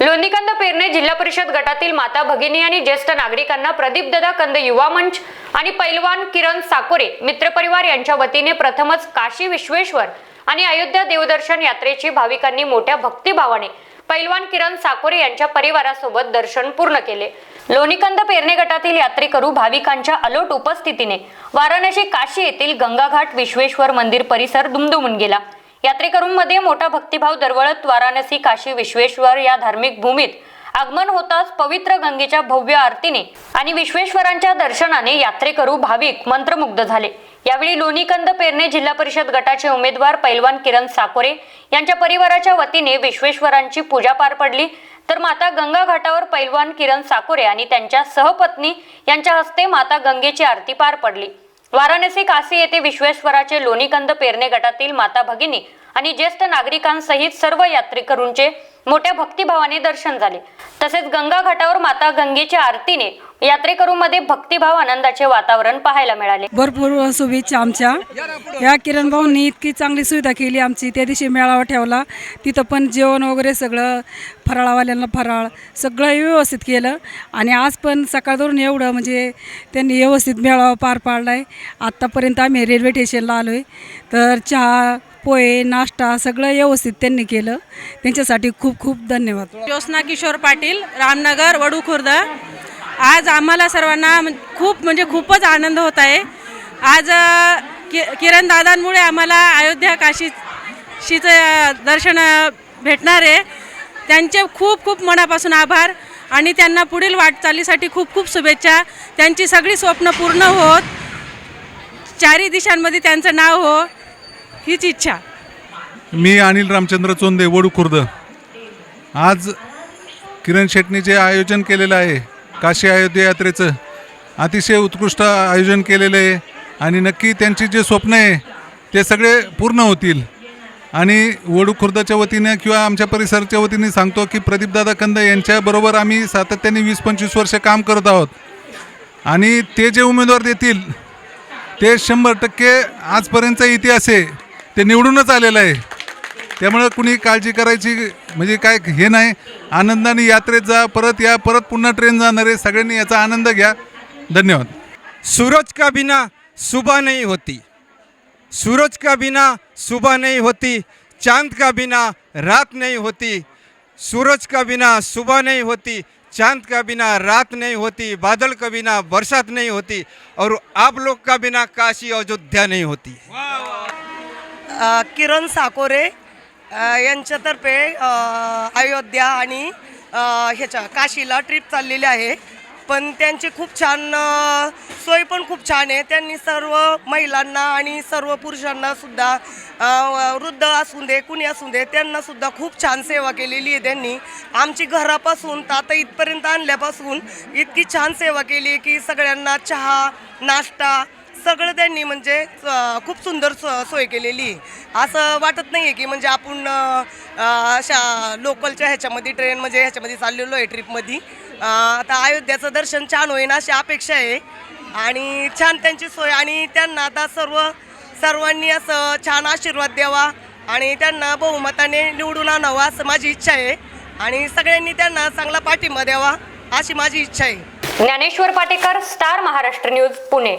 लोणीकंद पेरणे जिल्हा परिषद गटातील माता भगिनी आणि ज्येष्ठ नागरिकांना प्रदीपददा कंद युवा मंच आणि पैलवान किरण साकोरे मित्रपरिवार यांच्या वतीने प्रथमच काशी विश्वेश्वर आणि अयोध्या देवदर्शन यात्रेची भाविकांनी मोठ्या भक्तिभावाने पैलवान किरण साकोरे यांच्या परिवारासोबत दर्शन पूर्ण केले. लोणीकंद पेरणे गटातील यात्रेकरू भाविकांच्या अलोट उपस्थितीने वाराणसी काशी येथील गंगाघाट विश्वेश्वर मंदिर परिसर दुमदुमून गेला. यात्रेकरूंमध्ये मोठा भक्तिभाव दरवळत वाराणसी काशी विश्वेश्वर या धार्मिक भूमीत आगमन होताच पवित्र गंगेच्या भव्य आरतीने आणि विश्वेश्वरांच्या दर्शनाने यात्रेकरू भाविक मंत्रमुग्ध झाले. यावेळी लोणीकंद पेरणे जिल्हा परिषद गटाचे उमेदवार पैलवान किरण साकोरे यांच्या परिवाराच्या वतीने विश्वेश्वरांची पूजा पार पडली. तर माता गंगा घाटावर पैलवान किरण साकोरे आणि त्यांच्या सहपत्नी यांच्या हस्ते माता गंगेची आरती पार पडली. वाराणसी काशी येथे विश्वेश्वराचे लोणीकंद पेरणे गटातील माता भगिनी आणि ज्येष्ठ नागरिकांसहित सर्व यात्रेकरूंचे मोठ्या भक्तिभावाने दर्शन झाले. तसेच गंगा घाटावर माता गंगेच्या आरतीने यात्रेकरूंमध्ये भक्तिभाव आनंदाचे वातावरण पाहायला मिळाले. भरपूर शुभेच्छा आमच्या. या किरण भाऊंनी इतकी चांगली सुविधा केली आमची. त्या दिवशी मेळावा ठेवला. तिथं पण जेवण वगैरे सगळं फराळावाल्यांना फराळ सगळं व्यवस्थित केलं. आणि आज पण सकाळवरून एवढं म्हणजे त्यांनी व्यवस्थित मेळावा पार पाडला आहे आत्तापर्यंत आम्ही रेल्वे स्टेशनला आलो आहे तर चहा पोहे नाश्ता सगळं व्यवस्थित त्यांनी केलं. त्यांच्यासाठी खूप खूप धन्यवाद. ज्योत्स्ना किशोर पाटील रामनगर वडू खुर्द. आज आम्हाला सर्वांना खूप म्हणजे खूपच आनंद होत आहे. आज कि किरण दादांमुळे आम्हाला अयोध्या काशीचं दर्शन भेटणार आहे. त्यांचे खूप खूप मनापासून आभार आणि त्यांना पुढील वाटचालीसाठी खूप खूप शुभेच्छा. त्यांची सगळी स्वप्न पूर्ण होत. चारी दिशांमध्ये त्यांचं नाव हो हीच इच्छा. मी अनिल रामचंद्र चोंदे वडू खुर्द. आज किरण शेटणी जे आयोजन केलेलं आहे काशी अयोध्या यात्रेचं अतिशय उत्कृष्ट आयोजन केलेलं आहे. आणि नक्की त्यांची जे स्वप्न आहे ते सगळे पूर्ण होतील. आणि वडू खुर्दाच्या वतीने किंवा आमच्या परिसराच्या वतीने सांगतो की प्रदीपदादा कंद यांच्याबरोबर आम्ही सातत्याने वीस पंचवीस वर्ष काम करत आहोत. आणि ते जे उमेदवार देतील ते शंभर टक्के आजपर्यंतचा इतिहास आहे. ते निवडूनच आलेलं आहे. त्यामुळं कुणी काळजी करायची म्हणजे काय हे नाही. आनंदाने यात्रेत जा परत या परत पुन्हा ट्रेन जाणार आहे. सगळ्यांनी याचा आनंद घ्या. धन्यवाद. सूरज का बिना सुबह नहीं होती. सूरज का बिना सुबह नहीं होती. चांद का बिना रात नहीं होती. सूरज का बिना सुबह नहीं होती. चांद का बिना रात नहीं होती. बादल का बिना बरसात नहीं होती. और आप लोग का बिना काशी अयोध्या नहीं होती किरण साकोरे यांच्यातर्फे अयोध्या आणि ह्याच्या काशीला ट्रिप चाललेली आहे. पण त्यांची खूप छान सोय पण खूप छान आहे. त्यांनी सर्व महिलांना आणि सर्व पुरुषांना सुद्धा वृद्ध असू दे कुणी असू दे त्यांना सुद्धा खूप छान सेवा केलेली आहे त्यांनी. आमची घरापासून तर आता इथपर्यंत आणल्यापासून इतकी छान सेवा केली की सगळ्यांना चहा नाश्ता सगळं त्यांनी म्हणजे खूप सुंदर सो सोय केलेली आहे. असं वाटत नाही आहे की म्हणजे आपण अशा लोकलच्या ह्याच्यामध्ये ट्रेन म्हणजे ह्याच्यामध्ये चाललेलो आहे ट्रिपमध्ये आता अयोध्याचं दर्शन छान होईन अशी अपेक्षा आहे. आणि छान त्यांची सोय आणि त्यांना आता सर्व सर्वांनी असं छान आशीर्वाद द्यावा आणि त्यांना बहुमताने निवडून आणावं असं माझी इच्छा आहे. आणि सगळ्यांनी त्यांना चांगला पाठिंबा द्यावा अशी माझी इच्छा आहे. Dnyaneshwar Patekar star Maharashtra news Pune.